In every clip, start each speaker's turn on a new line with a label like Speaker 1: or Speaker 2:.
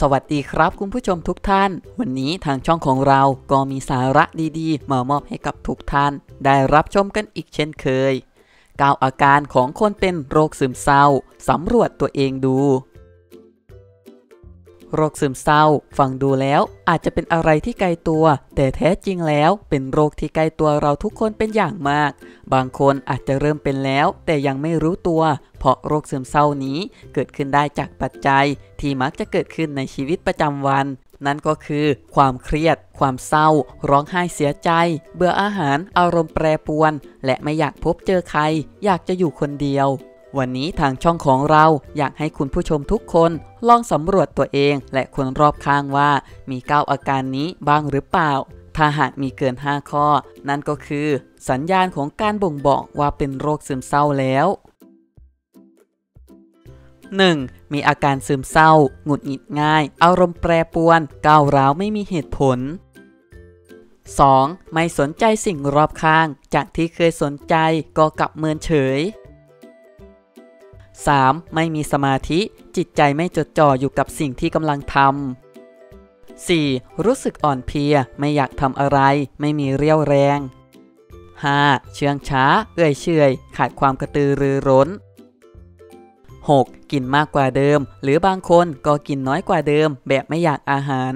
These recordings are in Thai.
Speaker 1: สวัสดีครับคุณผู้ชมทุกท่าน วันนี้ทางช่องของเราก็มีสาระดีๆ มามอบให้กับทุกท่าน ได้รับชมกันอีกเช่นเคย 9 อาการของคนเป็นโรคซึมเศร้าสำรวจตัวเองดู โรคซึมเศร้า ฟังดูแล้วอาจจะเป็นอะไรที่ไกลตัว แต่แท้จริงแล้วเป็นโรคที่ใกล้ตัวเราทุกคนเป็นอย่างมาก บางคนอาจจะเริ่มเป็นแล้ว แต่ยังไม่รู้ตัว เพราะโรคซึมเศร้านี้เกิดขึ้นได้จากปัจจัย ที่มักจะเกิดขึ้นในชีวิตประจำวันนั่นก็คือ ความเครียด ความเศร้า ร้องไห้เสียใจ เบื่ออาหาร อารมณ์แปรปรวน และไม่อยากพบเจอใคร อยากจะอยู่คนเดียว วันนี้ทางช่องของเราอยากให้คุณผู้ชมทุกคนลองสำรวจตัวเองและคนรอบข้างว่า มีก้าอาการนี้บ้างหรือเปล่า ถ้าหากมีเกิน 5 ข้อ นั่นก็คือ สัญญาณของการบ่งบอกว่าเป็นโรคซึมเศร้าแล้ว 1. มีอาการซึมเศร้า หงุดหงิดง่าย อารมณ์แปรปรวน ก้าวร้าวไม่มีเหตุผล 2. ไม่สนใจสิ่งรอบข้าง จากที่เคยสนใจก็กลับเมินเฉย 3. ไม่มีสมาธิจิตใจไม่จดจ่ออยู่กับสิ่งที่กำลังทำ 4. รู้สึกอ่อนเพลียไม่อยากทำอะไร ไม่มีเรี่ยวแรง 5. เชื่องช้า เอื่อยเฉยขาดความกระตือรือร้น 6. กินมากกว่าเดิม หรือบางคนก็กินน้อยกว่าเดิม แบบไม่อยากอาหาร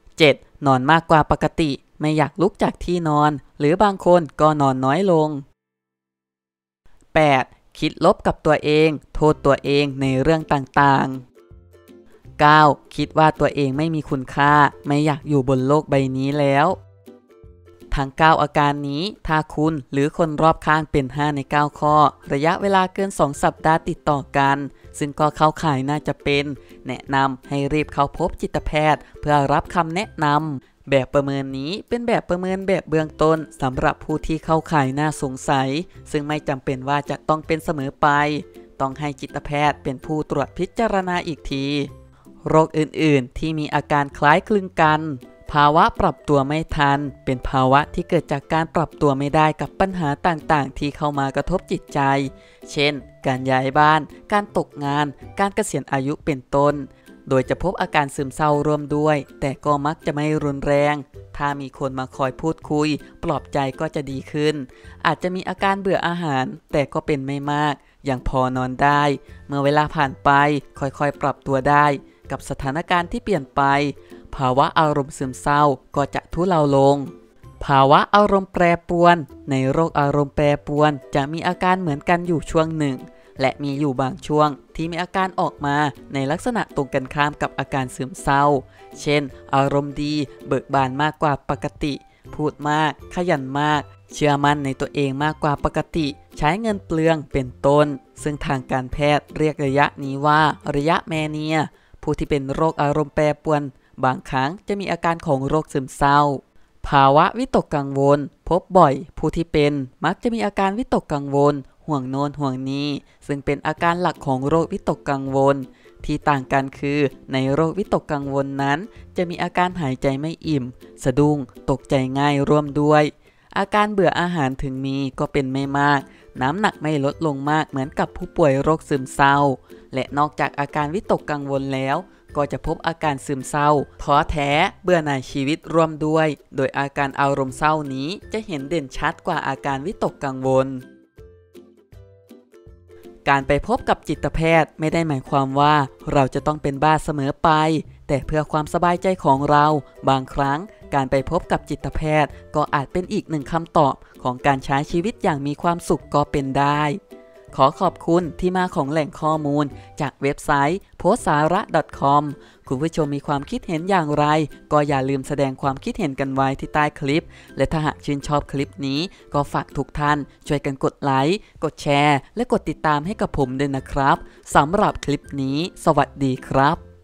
Speaker 1: 7. นอนมากกว่าปกติ ไม่อยากลุกจากที่นอน หรือบางคนก็นอนน้อยลง 8. คิดลบกับตัวเอง โทษตัวเองในเรื่องต่างๆ 9. คิดว่าตัวเองไม่มีคุณค่า ไม่อยากอยู่บนโลกใบนี้แล้ว ทั้ง 9 อาการนี้ ถ้าคุณหรือคนรอบข้างเป็น 5 ใน 9 ข้อ ระยะเวลาเกิน 2 สัปดาห์ติดต่อกัน ซึ่งก็เข้าข่ายน่าจะเป็น แนะนำให้รีบเข้าพบจิตแพทย์ เพื่อรับคำแนะนำ แบบประเมินนี้เป็นแบบประเมินแบบเบื้องต้นสำหรับผู้ที่เข้าข่ายน่าสงสัย ซึ่งไม่จำเป็นว่าจะต้องเป็นเสมอไป ต้องให้จิตแพทย์เป็นผู้ตรวจพิจารณาอีกที โรคอื่นๆ ที่มีอาการคล้ายคลึงกัน ภาวะปรับตัวไม่ทัน เป็นภาวะที่เกิดจากการปรับตัวไม่ได้กับปัญหาต่างๆ ที่เข้ามากระทบจิตใจ เช่น การย้ายบ้าน การตกงาน การเกษียณอายุเป็นต้น โดยจะพบอาการซึมเศร้าร่วมด้วย แต่ก็มักจะไม่รุนแรง ถ้ามีคนมาคอยพูดคุย ปลอบใจก็จะดีขึ้น อาจจะมีอาการเบื่ออาหาร แต่ก็เป็นไม่มาก ยังพอนอนได้ เมื่อเวลาผ่านไปค่อยๆ ปรับตัวได้ กับสถานการณ์ที่เปลี่ยนไป ภาวะอารมณ์ซึมเศร้าก็จะทุเลาลงภาวะอารมณ์แปรปรวน ในโรคอารมณ์แปรปรวน จะมีอาการเหมือนกันอยู่ช่วงหนึ่ง และมีอยู่บางช่วงที่มีอาการออกมาในลักษณะตรงกันข้ามกับอาการซึมเศร้า เช่น อารมณ์ดีเบิกบานมากกว่าปกติ พูดมาก ขยันมาก เชื่อมั่นในตัวเองมากกว่าปกติ ใช้เงินเปลืองเป็นต้น ซึ่งทางการแพทย์เรียกระยะนี้ว่าระยะแมเนีย ผู้ที่เป็นโรคอารมณ์แปรปรวน บางครั้งจะมีอาการของโรคซึมเศร้าภาวะวิตกกังวล พบบ่อย ผู้ที่เป็นมักจะมีอาการวิตกกังวล ห่วงโน้นห่วงนี้ ซึ่งเป็นอาการหลักของโรควิตกกังวล ที่ต่างกันคือในโรควิตกกังวลนั้น จะมีอาการหายใจไม่อิ่ม สะดุ้ง ตกใจง่ายร่วมด้วย อาการเบื่ออาหารถึงมีก็เป็นไม่มาก น้ำหนักไม่ลดลงมากเหมือนกับผู้ป่วยโรคซึมเศร้า และนอกจากอาการวิตกกังวลแล้วก็จะพบอาการซึมเศร้าท้อแท้ เบื่อหน่ายชีวิตร่วมด้วย โดยอาการอารมณ์เศร้านี้จะเห็นเด่นชัดกว่าอาการวิตกกังวล การไปพบกับจิตแพทย์ไม่ได้หมายความว่าเราจะต้องเป็นบ้าเสมอไป แต่เพื่อความสบายใจของเรา บางครั้งการไปพบกับจิตแพทย์ ก็อาจเป็นอีกหนึ่งคำตอบของการใช้ชีวิตอย่างมีความสุขก็เป็นได้ ขอขอบคุณที่มาของแหล่งข้อมูล จากเว็บไซต์โพสาระ .com คุณผู้ชมมีความคิดเห็นอย่างไร ก็อย่าลืมแสดงความคิดเห็นกันไว้ที่ใต้คลิป และถ้าหากชื่นชอบคลิปนี้ ก็ฝากทุกท่าน ช่วยกันกดไลค์ กดแชร์ และกดติดตามให้กับผมด้วยนะครับสำหรับคลิปนี้ สวัสดีครับ